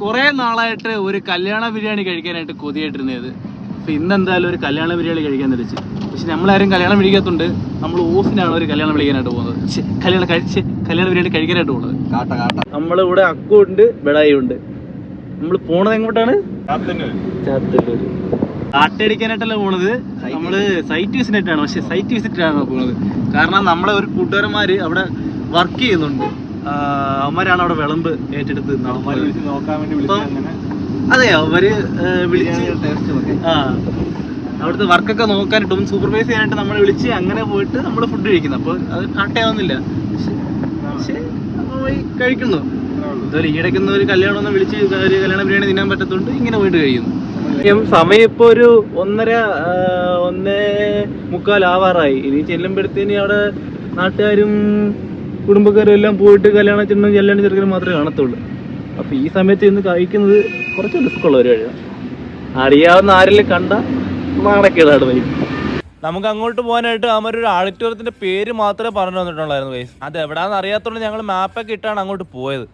കുറേ നാളായിട്ട് ഒരു കല്യാണ ബിരിയാണി കഴിക്കാനായിട്ട് കൊതിയായിട്ടിരുന്നത്. അപ്പോൾ ഇന്ന് എന്തായാലും ഒരു കല്യാണ ബിരിയാണി കഴിക്കാൻ തിരിച്ച് പക്ഷെ നമ്മളാരും കല്യാണം വിളിക്കാത്തുണ്ട് നമ്മൾ ഓഫിനാണ് ഒരു കല്യാണം വിളിക്കാനായിട്ട് പോകുന്നത്. കല്യാണം കഴിച്ച് കല്യാണ ബിരിയാണി കഴിക്കാനായിട്ട് പോകുന്നത്. കാട്ട കാട്ട. നമ്മളിവിടെ അക്കുണ്ട് ബെടായി ഉണ്ട് നമ്മൾ പോണത് എങ്ങോട്ടാണ്? ചാത്തല്ലൂര് ആട്ടടിക്കാനായിട്ടല്ല പോണത്. നമ്മൾ സൈറ്റ് വിസിറ്റായിട്ടാണ്. പക്ഷെ സൈറ്റ് വിസിറ്റ് വിസിറ്റിലാണ് പോകുന്നത് കാരണം നമ്മളെ ഒരു കൂട്ടുകാരന്മാര് അവിടെ വർക്ക് ചെയ്യുന്നുണ്ട്. അവന്മാരാണ് അവിടെ വിളമ്പ് ഏറ്റെടുത്ത്. അതെ അവർ വിളിച്ച് ആ. അവിടുത്തെ വർക്കൊക്കെ നോക്കാനായിട്ട് ഒന്ന് സൂപ്പർവൈസ് ചെയ്യാനായിട്ട് നമ്മൾ വിളിച്ച് അങ്ങനെ പോയിട്ട് നമ്മൾ ഫുഡ് കഴിക്കുന്നു. അപ്പോൾ അത് കട്ടയാവുന്നില്ല പക്ഷെ പോയി കഴിക്കുന്നു. അതുപോലെ ഈയിടയ്ക്കൊന്നും ഒരു കല്യാണം ഒന്ന് വിളിച്ച് ഒരു കല്യാണ ബിരിയാണി തിന്നാൻ പറ്റത്തുണ്ട് ഇങ്ങനെ പോയിട്ട് കഴിയുന്നു സമയം ഇപ്പൊ ഒരു ഒന്നര ഒന്നേ മുക്കാൽ ആവാറായി. ഇനി ചെല്ലുമ്പോഴത്തേന് അവിടെ നാട്ടുകാരും കുടുംബക്കാരും എല്ലാം പോയിട്ട് കല്യാണ ചെണ്ണും കല്യാണ ചെറുക്കനും മാത്രമേ കാണത്തുള്ളൂ. അപ്പൊ ഈ സമയത്ത് ഇന്ന് കഴിക്കുന്നത് കുറച്ച് റിസ്ക് ഉള്ള ഒരു വഴിയാണ് അറിയാവുന്ന ആരെങ്കിലും കണ്ട നാണക്കേടാണ് വൈ നമുക്ക് അങ്ങോട്ട് പോകാനായിട്ട് അവർ ഒരു ആഡിറ്റോറിയത്തിന്റെ പേര് മാത്രമേ പറഞ്ഞു തന്നിട്ടുള്ളായിരുന്നു വൈസ് അത് എവിടാന്ന് അറിയാത്തതുകൊണ്ട് ഞങ്ങൾ മാപ്പൊക്കെ ഇട്ടാണ് അങ്ങോട്ട് പോയത്.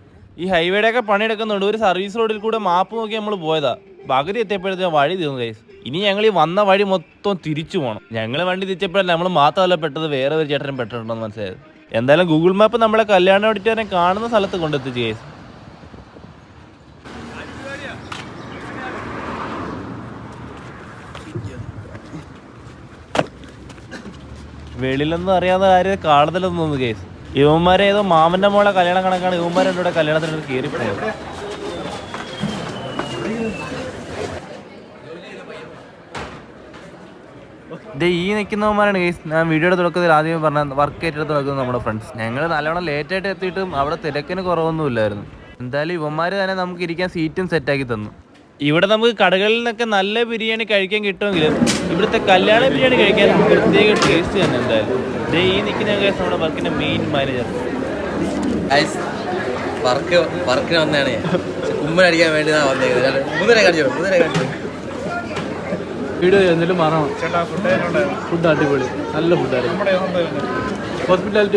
ഈ ഹൈവേയുടെ ഒക്കെ പണിയെടുക്കുന്നുണ്ട്. ഒരു സർവീസ് റോഡിൽ കൂടെ മാപ്പ് നോക്കി നമ്മൾ പോയതാ. പകുതി എത്തിയപ്പോഴത്തേക്കും വഴി തീർന്നു കൈസ് ഇനി ഞങ്ങൾ ഈ വന്ന വഴി മൊത്തം തിരിച്ചു പോകണം ഞങ്ങൾ വണ്ടി തിരിച്ചപ്പോഴല്ല നമ്മൾ മാത്രമല്ല പെട്ടത് വേറെ ഒരു ചേട്ടനും പെട്ടിട്ടുണ്ടെന്ന് മനസ്സിലായത്. എന്തായാലും ഗൂഗിൾ മാപ്പ് നമ്മളെ കല്യാണ ഓഡിറ്റോറിയം കാണുന്ന സ്ഥലത്ത് കൊണ്ടെത്തിച്ച് കേസ് വെളിയിലൊന്നും അറിയാവുന്ന കാര്യം കാണുന്നില്ലെന്ന് കേസ് ഇവന്മാരെ ഏതോ മാമന്റെ മോളെ കല്യാണം കണക്കാണ്. ഇവന്മാരെ ഇവിടെ കല്യാണത്തിന് കയറി പോയത് ദേ ഈ നിൽക്കുന്നവന്മാരാണ് കേസ് ഞാൻ വീഡിയോയുടെ തുടക്കത്തിൽ ആദ്യം പറഞ്ഞ വർക്ക് ഏറ്റെടുത്ത് നിൽക്കുന്നത് നമ്മുടെ ഫ്രണ്ട്സ് ഞങ്ങൾ നല്ലവണ്ണം ലേറ്റ് ആയിട്ട് എത്തിയിട്ടും അവിടെ തിരക്കിന് കുറവൊന്നുമില്ലായിരുന്നു എന്തായാലും ഇവന്മാർ തന്നെ നമുക്ക് ഇരിക്കാൻ സീറ്റും സെറ്റാക്കി തന്നു. ഇവിടെ നമുക്ക് കടകളിൽ നിന്നൊക്കെ നല്ല ബിരിയാണി കഴിക്കാൻ കിട്ടുമെങ്കിലും ഇവിടുത്തെ കല്യാണ ബിരിയാണി കഴിക്കാൻ പ്രത്യേക ടേസ്റ്റ് തന്നെ എന്തായാലും. ദേ ഈ നിൽക്കുന്ന കേസ് നമ്മുടെ വർക്കിന്റെ മെയിൻ മാനേജർ വർക്ക് വർക്കിന് വന്നതാണ് കുമ്മനടിക്കാൻ വേണ്ടി വന്നേക്കുന്നത്. മൂന്നര കാണിച്ചു മൂന്നര കാണിച്ചു. വീഡിയോ എന്തെങ്കിലും മാറണം ഫുഡ് അടിപൊളി. നല്ല ഫുഡായിരുന്നു ഹോസ്പിറ്റാലിറ്റി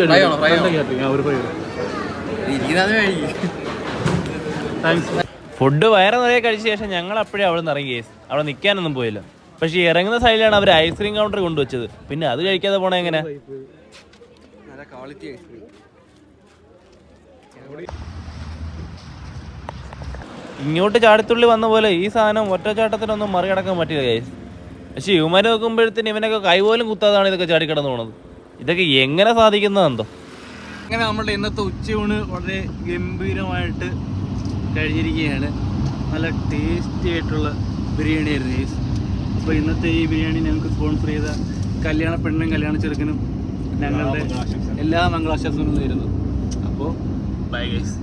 താങ്ക്സ് ഫുഡ് വയറ് നിറയെ കഴിച്ച ശേഷം ഞങ്ങൾ അപ്പോഴേ അവിടെ നിന്ന് ഇറങ്ങി. അവിടെ നിൽക്കാനൊന്നും പോയില്ല. പക്ഷേ ഇറങ്ങുന്ന സൈഡിലാണ് അവർ ഐസ്ക്രീം കൗണ്ടർ കൊണ്ടുവച്ചത്. പിന്നെ അത് കഴിക്കാതെ പോണേ എങ്ങനെ? നല്ല ക്വാളിറ്റി ഐസ്ക്രീം ഇങ്ങോട്ട് ചാടിത്തുള്ളി വന്ന പോലെ ഈ സാധനം ഒറ്റച്ചാട്ടത്തിനൊന്നും മറികടക്കാൻ പറ്റില്ല കേസ് പക്ഷെ ഇവന്മാരെ നോക്കുമ്പോഴത്തേന് ഇവനൊക്കെ കൈപോലും കുത്താതാണ് ഇതൊക്കെ ചാടിക്കിടന്ന് പോണത്. ഇതൊക്കെ എങ്ങനെ സാധിക്കുന്നതെന്തോ അങ്ങനെ നമ്മുടെ ഇന്നത്തെ ഉച്ചയൂണ് വളരെ ഗംഭീരമായിട്ട് കഴിഞ്ഞിരിക്കുകയാണ്. നല്ല ടേസ്റ്റി ആയിട്ടുള്ള ബിരിയാണി ആയിരുന്നു ഗൈസ് അപ്പോൾ ഇന്നത്തെ ഈ ബിരിയാണി ഞങ്ങൾക്ക് സ്പോൺസർ ചെയ്ത കല്യാണ പെണ്ണും കല്യാണ ചെറുക്കനും ഞങ്ങളുടെ എല്ലാ മംഗളാശാസനവും നേരുന്നു. അപ്പോൾ ബൈ ഗൈസ്